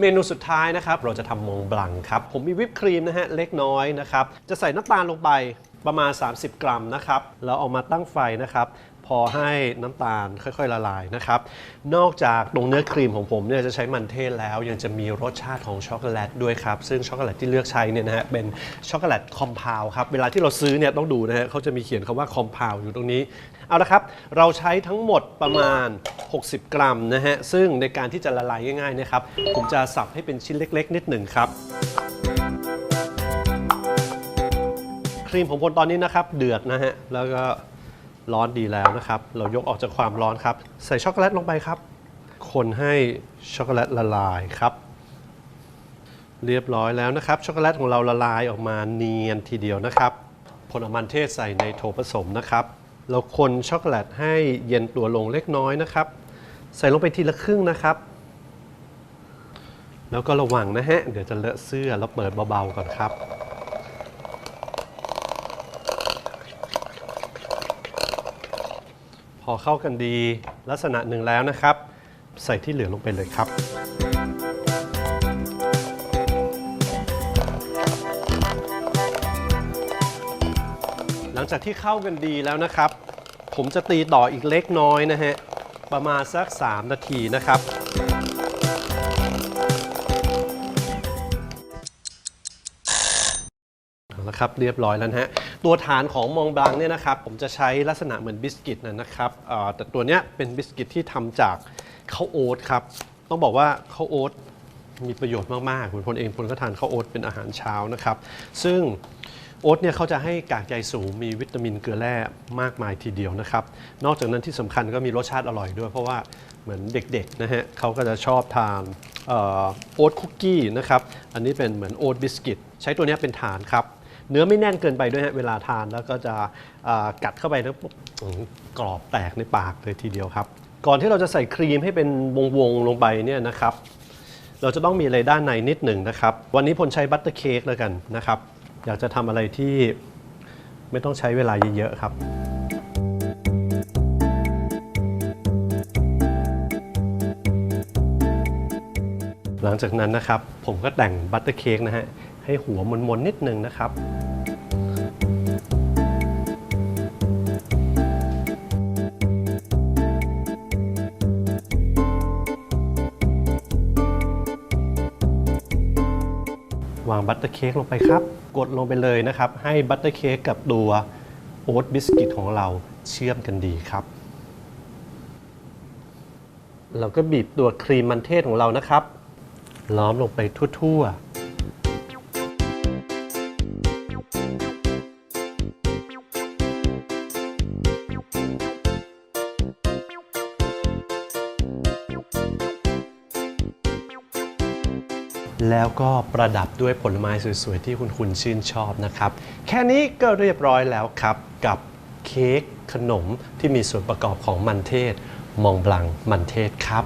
เมนูสุดท้ายนะครับ เราจะทำมองบลังครับ ผมมีวิปครีมนะฮะเล็กน้อยนะครับ จะใส่น้ำตาลลงไปประมาณ 30 กรัมนะครับ แล้วเอามาตั้งไฟนะครับ พอให้น้ำตาลค่อยๆละลายนะครับ นอกจากตรงเนื้อครีมของผมเนี่ยจะใช้มันเทศแล้วยังจะมีรสชาติของช็อกโกแลตด้วยครับ ซึ่งช็อกโกแลตที่เลือกใช้เนี่ยนะฮะเป็นช็อกโกแลตคอมเพลครับ เวลาที่เราซื้อเนี่ยต้องดูนะฮะเขาจะมีเขียนคำว่าคอมเพลอยู่ตรงนี้ เอาละครับ เราใช้ทั้งหมดประมาณ 60 กรัมนะฮะ ซึ่งในการที่จะละลายง่ายๆนะครับ ผมจะสับให้เป็นชิ้นเล็ก ๆ นิดหนึ่งครับครีมของผมตอนนี้นะครับเดือดนะฮะแล้วก็ ร้อนดีแล้วนะครับ เรายกออกจากความร้อนครับ ใส่ช็อกโกแลตลงไปครับ คนให้ช็อกโกแลตละลายครับ เรียบร้อยแล้วนะครับ ช็อกโกแลตของเราละลายออกมาเนียนทีเดียวนะครับผลอมันเทศใส่ในโถผสมนะครับ เราคนช็อกโกแลตให้เย็นตัวลงเล็กน้อยนะครับ ใส่ลงไปทีละครึ่งนะครับ แล้วก็ระวังนะฮะ เดี๋ยวจะเลอะเสื้อแล้วเปิดเบาๆก่อนครับ พอเข้ากันดีลักษณะหนึ่งแล้วนะครับ ใส่ที่เหลือลงไปเลยครับ หลังจากที่เข้ากันดีแล้วนะครับ ผมจะตีต่ออีกเล็กน้อยนะฮะ ประมาณสัก 3 นาทีนะครับ เอาละครับเรียบร้อยแล้วนะฮะตัวฐานของมองบลังเนี่ยนะครับผมจะใช้ลักษณะเหมือนบิสกิตนะครับแต่ตัวเนี้ยเป็นบิสกิตที่ทำจากข้าวโอ๊ตครับต้องบอกว่าข้าวโอ๊ตมีประโยชน์มากๆคุณพลเองพลก็ทานข้าวโอ๊ตเป็นอาหารเช้านะครับ ซึ่งโอ๊ตเนี่ยเขาจะให้กากใยสูงมีวิตามินเกลือแร่มากมายทีเดียวนะครับ นอกจากนั้นที่สำคัญก็มีรสชาติอร่อยด้วย เพราะว่าเหมือนเด็กๆนะฮะเขาก็จะชอบทานโอ๊ตคุกกี้นะครับ อันนี้เป็นเหมือนโอ๊ตบิสกิต ใช้ตัวนี้เป็นฐานครับ เนื้อไม่แน่นเกินไปด้วยฮะเวลาทานแล้วก็จะกัดเข้าไปแล้วกรอบแตกในปากเลยทีเดียวครับ ก่อนที่เราจะใส่ครีมให้เป็นวงๆลงไปเนี่ยนะครับ เราจะต้องมีอะไรด้านในนิดหนึ่งนะครับ วันนี้พลใช้บัตเตอร์เค้กแล้วกันนะครับ อยากจะทำอะไรที่ไม่ต้องใช้เวลาเยอะๆครับหลังจากนั้นนะครับผมก็แต่งบัตเตอร์เค้กนะฮะ ให้หัวมนๆนิดนึงนะครับ วางบัตเตอร์เค้กลงไปครับ กดลงไปเลยนะครับ ให้บัตเตอร์เค้กกับตัวโอ๊ตบิสกิตของเราเชื่อมกันดีครับเราก็บีบตัวครีมมันเทศของเรานะครับ ล้อมลงไปทั่ว ๆ แล้วก็ประดับด้วยผลไม้สวยๆ ที่คุณคุณชื่นชอบนะครับ แค่นี้ก็เรียบร้อยแล้วครับ กับเค้กขนมที่มีส่วนประกอบของมันเทศ มองบลังมันเทศครับ